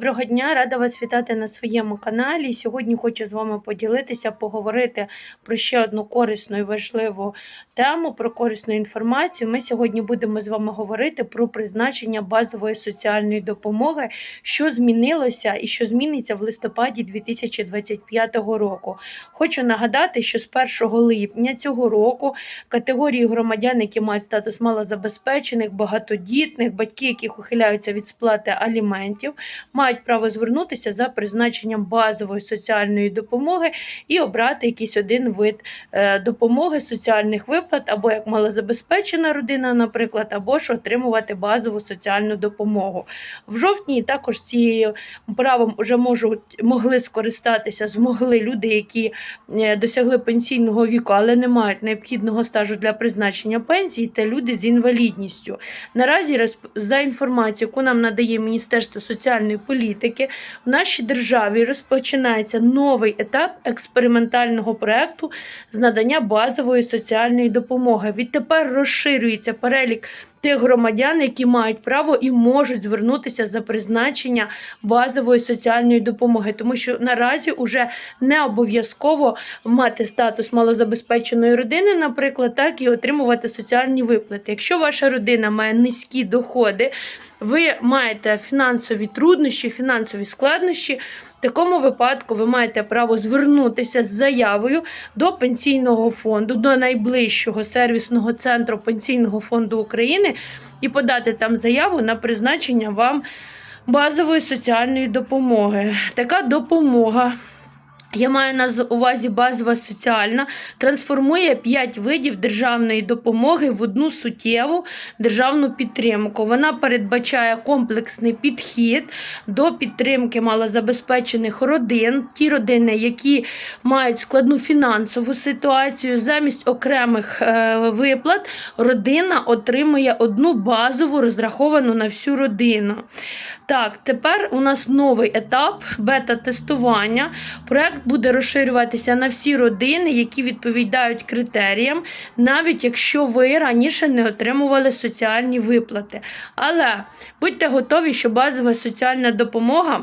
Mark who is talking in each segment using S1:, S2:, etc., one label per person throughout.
S1: Доброго дня, рада вас вітати на своєму каналі. Сьогодні хочу з вами поділитися, поговорити про ще одну корисну і важливу тему, про корисну інформацію. Ми сьогодні будемо з вами говорити про призначення базової соціальної допомоги, що змінилося і що зміниться в листопаді 2025 року. Хочу нагадати, що з 1 липня цього року категорії громадян, які мають статус малозабезпечених, багатодітних, батьки, яких ухиляються від сплати аліментів, мають право звернутися за призначенням базової соціальної допомоги і обрати якийсь один вид е, допомоги соціальних виплат, або як малозабезпечена родина, наприклад, або ж отримувати базову соціальну допомогу. В жовтні також цією правом вже можуть могли скористатися, змогли люди, які е, досягли пенсійного віку, але не мають необхідного стажу для призначення пенсії, та люди з інвалідністю. Наразі за інформацією, яку нам надає Міністерство соціальної політики, в нашій державі розпочинається новий етап експериментального проекту з надання базової соціальної допомоги. Відтепер розширюється перелік. Тих громадян, які мають право і можуть звернутися за призначення базової соціальної допомоги, тому що наразі вже не обов'язково мати статус малозабезпеченої родини, наприклад, так і отримувати соціальні виплати. Якщо ваша родина має низькі доходи, ви маєте фінансові труднощі, фінансові складнощі. Такому випадку ви маєте право звернутися з заявою до пенсійного фонду, до найближчого сервісного центру пенсійного фонду України і подати там заяву на призначення вам базової соціальної допомоги. Така допомога. Я маю на увазі базова соціальна, трансформує 5 видів державної допомоги в одну суттєву державну підтримку. Вона передбачає комплексний підхід до підтримки малозабезпечених родин, ті родини, які мають складну фінансову ситуацію. Замість окремих е, виплат родина отримує одну базову розраховану на всю родину. Так, тепер у нас новий етап бета-тестування. Проект буде розширюватися на всі родини, які відповідають критеріям, навіть якщо ви раніше не отримували соціальні виплати. Але будьте готові, що базова соціальна допомога.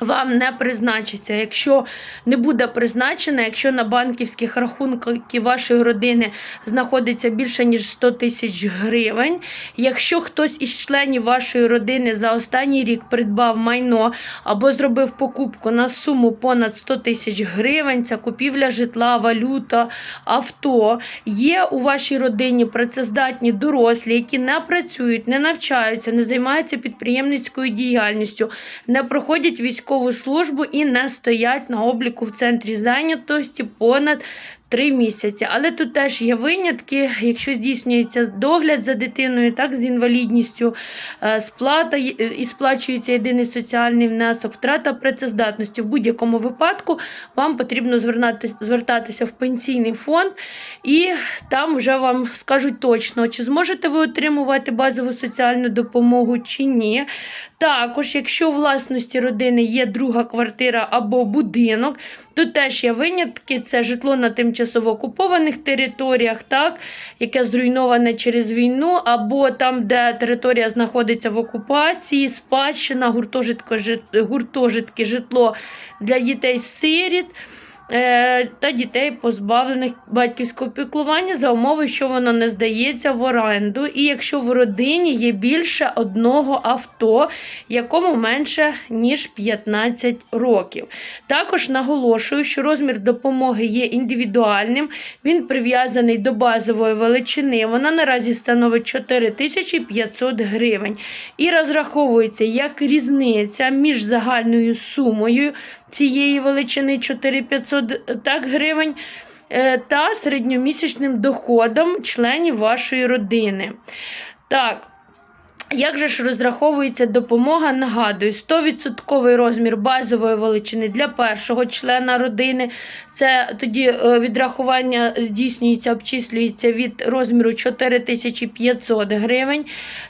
S1: Вам не призначиться, якщо не буде призначена, якщо на банківських рахунках вашої родини знаходиться більше ніж 100 тисяч гривень. Якщо хтось із членів вашої родини за останній рік придбав майно або зробив покупку на суму понад 100 тисяч гривень, це купівля житла, валюта, авто. Є у вашій родині працездатні дорослі, які не працюють, не навчаються, не займаються підприємницькою діяльністю, не проходять військову службу і не стоять на обліку в центрі зайнятості понад Три місяці, але тут теж є винятки, якщо здійснюється догляд за дитиною, так з інвалідністю, е, сплата е, і сплачується єдиний соціальний внесок, втрата працездатності. В будь-якому випадку вам потрібно звертатися в пенсійний фонд, і там вже вам скажуть точно, чи зможете ви отримувати базову соціальну допомогу чи ні. Також, якщо у власності родини є друга квартира або будинок, то теж є винятки, це житло на тимчасово окупованих територіях, так, яке зруйноване через війну, або там, де територія знаходиться в окупації, спадщина, гуртожитко, жит- гуртожитки, житло для дітей-сиріт. Е, Та дітей, позбавлених батьківського піклування за умови, що воно не здається в оренду, і якщо в родині є більше одного авто, якому менше ніж 15 років. Також наголошую, що розмір допомоги є індивідуальним, він прив'язаний до базової величини. Вона наразі становить 4500 гривень і розраховується як різниця між загальною сумою цієї величини 4500 так, гривень. е, Та середньомісячним доходом членів вашої родини. Так, як же ж розраховується допомога? Нагадую, 100% розмір базової величини для першого члена родини. Це тоді е, відрахування здійснюється, обчислюється від розміру 4500 гривень.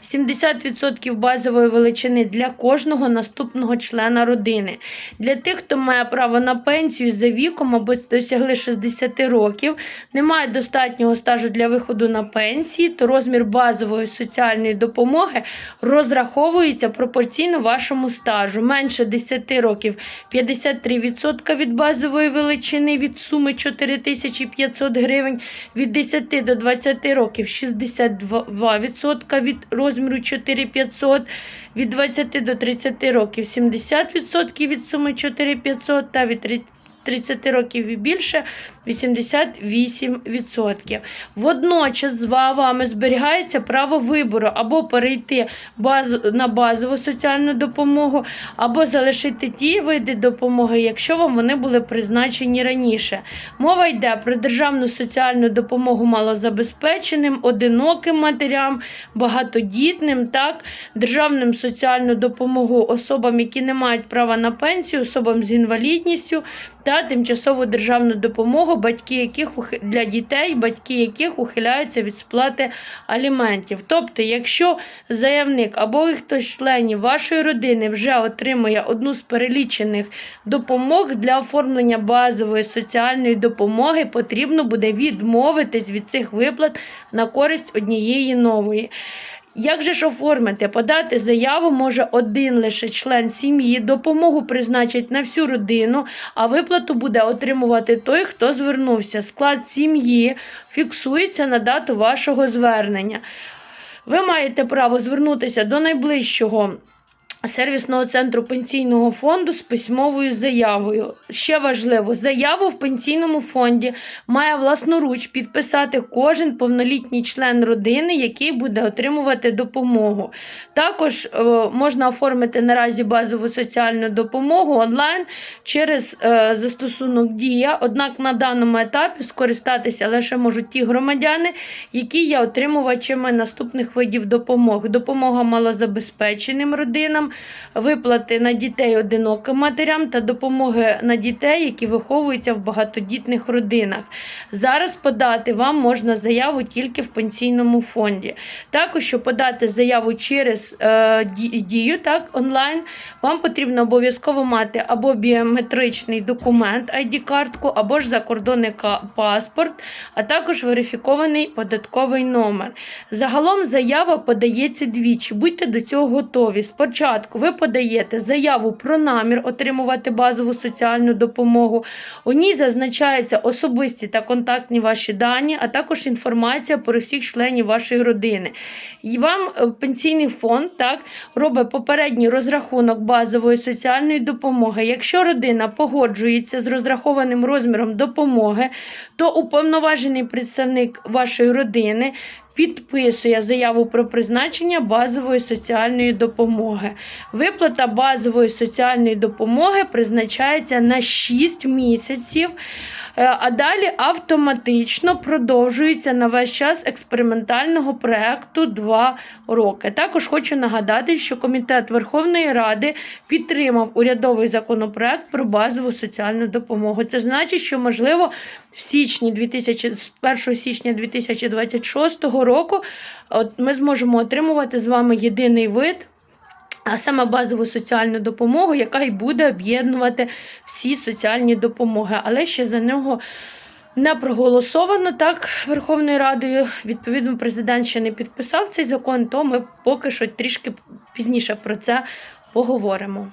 S1: 70% базової величини для кожного наступного члена родини. Для тих, хто має право на пенсію за віком або досягли 60 років, не має достатнього стажу для виходу на пенсії, то розмір базової соціальної допомоги розраховується пропорційно вашому стажу. Менше 10 років 53% від базової величини від суми 4500 гривень, від 10 до 20 років 62% від розміру 4500, від 20 до 30 років 70% від суми 4500 та від 30 30 років і більше 88%. Водночас з вами зберігається право вибору або перейти на базову соціальну допомогу, або залишити ті види допомоги, якщо вам вони були призначені раніше. Мова йде про державну соціальну допомогу малозабезпеченим, одиноким матерям, багатодітним, так, державну соціальну допомогу особам, які не мають права на пенсію, особам з інвалідністю та тимчасову державну допомогу, батьки яких для дітей, батьки яких ухиляються від сплати аліментів. Тобто, якщо заявник або хтось з членів вашої родини вже отримує одну з перелічених допомог для оформлення базової соціальної допомоги, потрібно буде відмовитись від цих виплат на користь однієї нової. Як же ж оформити? Подати заяву може один лише член сім'ї, допомогу призначить на всю родину, а виплату буде отримувати той, хто звернувся. Склад сім'ї фіксується на дату вашого звернення. Ви маєте право звернутися до найближчого. Сервісного центру пенсійного фонду з письмовою заявою. Ще важливо, заяву в пенсійному фонді має власноруч підписати кожен повнолітній член родини, який буде отримувати допомогу. Також е, можна оформити наразі базову соціальну допомогу онлайн через е, застосунок Дія. Однак на даному етапі скористатися лише можуть ті громадяни, які є отримувачами наступних видів допомоги: допомога малозабезпеченим родинам, виплати на дітей одиноким матерям та допомоги на дітей, які виховуються в багатодітних родинах. Зараз подати вам можна заяву тільки в пенсійному фонді. Також, щоб подати заяву через е, дію так, онлайн, вам потрібно обов'язково мати або біометричний документ, ID-картку, або ж закордонний паспорт, а також верифікований податковий номер. Загалом заява подається двічі. Будьте до цього готові. Спочатку ви подаєте заяву про намір отримувати базову соціальну допомогу. У ній зазначаються особисті та контактні ваші дані, а також інформація про всіх членів вашої родини. І вам е, пенсійний фонд так, робить попередній розрахунок базової соціальної допомоги. Якщо родина погоджується з розрахованим розміром допомоги, то уповноважений представник вашої родини підписує заяву про призначення базової соціальної допомоги. Виплата базової соціальної допомоги призначається на 6 місяців. Е, А далі автоматично продовжується на весь час експериментального проекту 2 роки. Також хочу нагадати, що Комітет Верховної Ради підтримав урядовий законопроект про базову соціальну допомогу. Це значить, що можливо в січні 2000, з 1 січня 2026 року ми зможемо отримувати з вами єдиний вид. А саме базову соціальну допомогу, яка й буде об'єднувати всі соціальні допомоги. Але ще за нього не проголосовано так Верховною Радою. Відповідно, президент ще не підписав цей закон, то ми поки що трішки пізніше про це поговоримо.